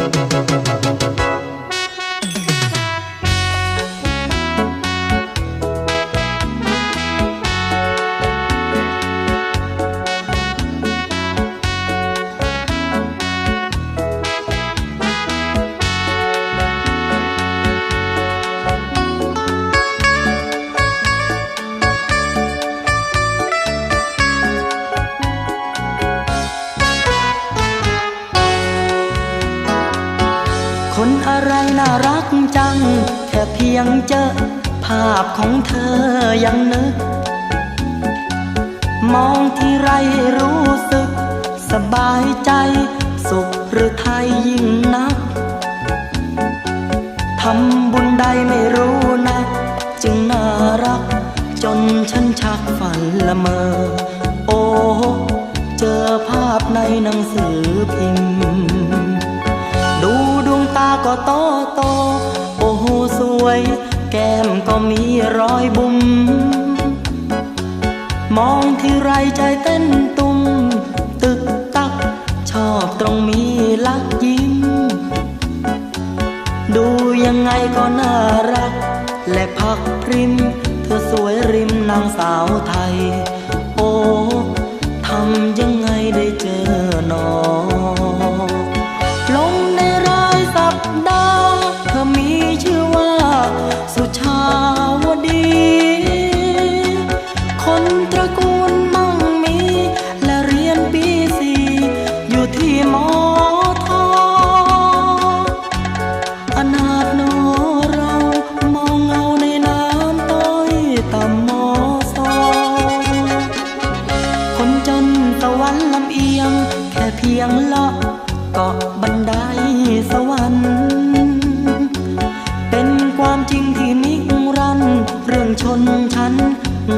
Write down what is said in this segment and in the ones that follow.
คน น่ารักจัง แค่เพียงเจอ ภาพของเธอยังนึก มองที่ไรรู้สึก สบายใจ สุขหรือไทยยิ่งนักทำบุญใดไม่รู้นะ จึงน่ารัก จนฉันชักฝันละเมอ โอ้ เจอภาพในหนังสือพิมพ์ ก็โตโต โอ้โหสวย แก้มก็มีรอยบุ๋มมองที่ไรใจเต้นตุ้มตึกตัก ชอบตรงมีลักยิ้ม ดูยังไงก็น่ารัก และพักริม เธอสวยริมนางสาวไทย ดาเธอมีชื่อว่า สุชาวดี คนตระกูลมั่งมี และเรียนปีสี่อยู่ที่มอทออนาถโนเรามองเงาในน้ำต้อยต่ำมอซอคนจนสวรรค์ลำเอียง แค่เพียงเลาะเกาะ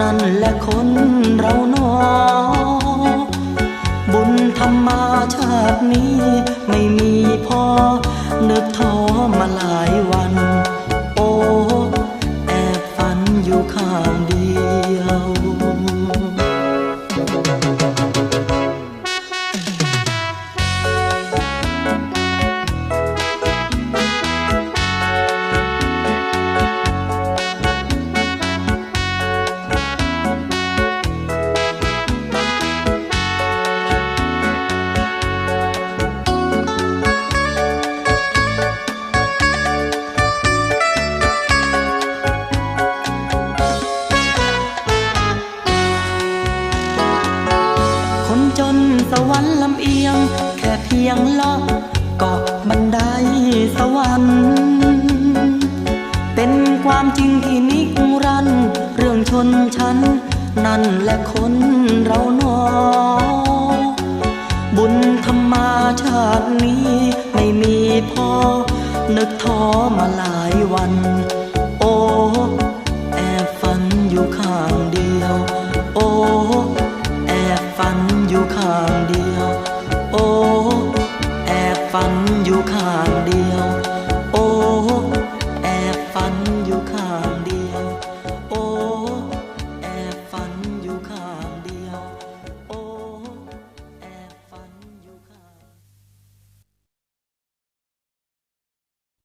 นั่นแหละคนเราหนอ บุญธรรมาชาตินี้ไม่มีพอ นึกท้อมาหลายวัน โอ้ แอบฝันอยู่ข้างเดียว พียงเลาะเกาะบันไดสวรรค์เป็นความจริงที่นิรันด์เรื่องชนชั้น นั่นแหละคนเราหนอ บุญธรรมาชาตินี้ไม่มีพอ นึกท้อมาหลายวัน โอ้แอบฝันอยู่ข้างเดียว โอ้แอบฝันอยู่ข้างเดียว